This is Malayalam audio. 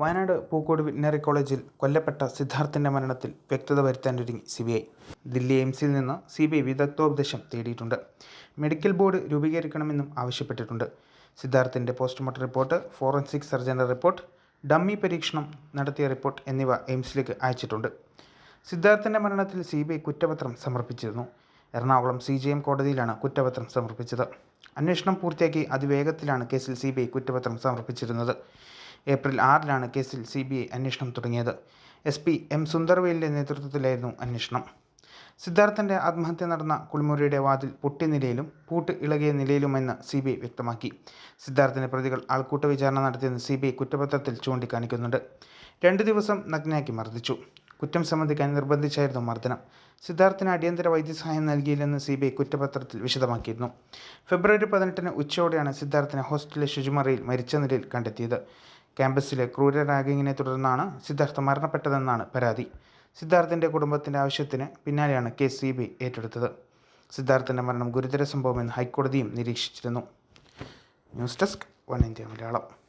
വയനാട് പൂക്കോട് വെറ്റിനറി കോളേജിൽ കൊല്ലപ്പെട്ട സിദ്ധാർത്ഥിന്റെ മരണത്തിൽ വ്യക്തത വരുത്താനൊരുങ്ങി സി ബി ഐ. ദില്ലി എയിംസിൽ നിന്ന് സി ബി ഐ വിദഗ്ധോപദേശം തേടിയിട്ടുണ്ട്. മെഡിക്കൽ ബോർഡ് രൂപീകരിക്കണമെന്നും ആവശ്യപ്പെട്ടിട്ടുണ്ട്. സിദ്ധാർത്ഥിന്റെ പോസ്റ്റ്മോർട്ടം റിപ്പോർട്ട് ഫോറൻസിക് സർജന്റെ റിപ്പോർട്ട് ഡമ്മി പരീക്ഷണം നടത്തിയ റിപ്പോർട്ട് എന്നിവ എയിംസിലേക്ക് അയച്ചിട്ടുണ്ട്. സിദ്ധാർത്ഥിന്റെ മരണത്തിൽ സി ബി ഐ കുറ്റപത്രം സമർപ്പിച്ചിരുന്നു. എറണാകുളം സി ജി എം കോടതിയിലാണ് കുറ്റപത്രം സമർപ്പിച്ചത്. അന്വേഷണം പൂർത്തിയാക്കി അതിവേഗത്തിലാണ് കേസിൽ സി ബി ഐ കുറ്റപത്രം സമർപ്പിച്ചിരുന്നത്. ഏപ്രിൽ ആറിലാണ് കേസിൽ സി ബി ഐ അന്വേഷണം തുടങ്ങിയത്. എസ് പി എം സുന്ദർവേലിന്റെ നേതൃത്വത്തിലായിരുന്നു അന്വേഷണം. സിദ്ധാർത്ഥന്റെ ആത്മഹത്യ നടന്ന കുളിമുറിയുടെ വാതിൽ പൊട്ടിയ നിലയിലും പൂട്ട് ഇളകിയ നിലയിലുമെന്ന് സി ബി ഐ വ്യക്തമാക്കി. സിദ്ധാർത്ഥിന്റെ പ്രതികൾ ആൾക്കൂട്ട വിചാരണ നടത്തിയെന്ന് സി ബി ഐ കുറ്റപത്രത്തിൽ ചൂണ്ടിക്കാണിക്കുന്നുണ്ട്. രണ്ടു ദിവസം നഗ്നയാക്കി മർദ്ദിച്ചു. കുറ്റം സംബന്ധിക്കാൻ നിർബന്ധിച്ചായിരുന്നു മർദ്ദനം. സിദ്ധാർത്ഥിന് അടിയന്തര വൈദ്യസഹായം നൽകിയില്ലെന്ന് സി ബി ഐ കുറ്റപത്രത്തിൽ വിശദമാക്കിയിരുന്നു. ഫെബ്രുവരി പതിനെട്ടിന് ഉച്ചയോടെയാണ് സിദ്ധാർത്ഥിനെ ഹോസ്റ്റലിലെ ശുചിമുറിയിൽ മരിച്ച നിലയിൽ കണ്ടെത്തിയത്. ക്യാമ്പസിലെ ക്രൂര റാഗിങ്ങിനെ തുടർന്നാണ് സിദ്ധാർത്ഥ മരണപ്പെട്ടതെന്നാണ് പരാതി. സിദ്ധാർത്ഥിന്റെ കുടുംബത്തിന്റെ ആവശ്യത്തിന് പിന്നാലെയാണ് കേസ് സി ബി ഏറ്റെടുത്തത്. സിദ്ധാർത്ഥിന്റെ മരണം ഗുരുതര സംഭവമെന്ന് ഹൈക്കോടതിയും നിരീക്ഷിച്ചിരുന്നു. News desk one India Malayalam.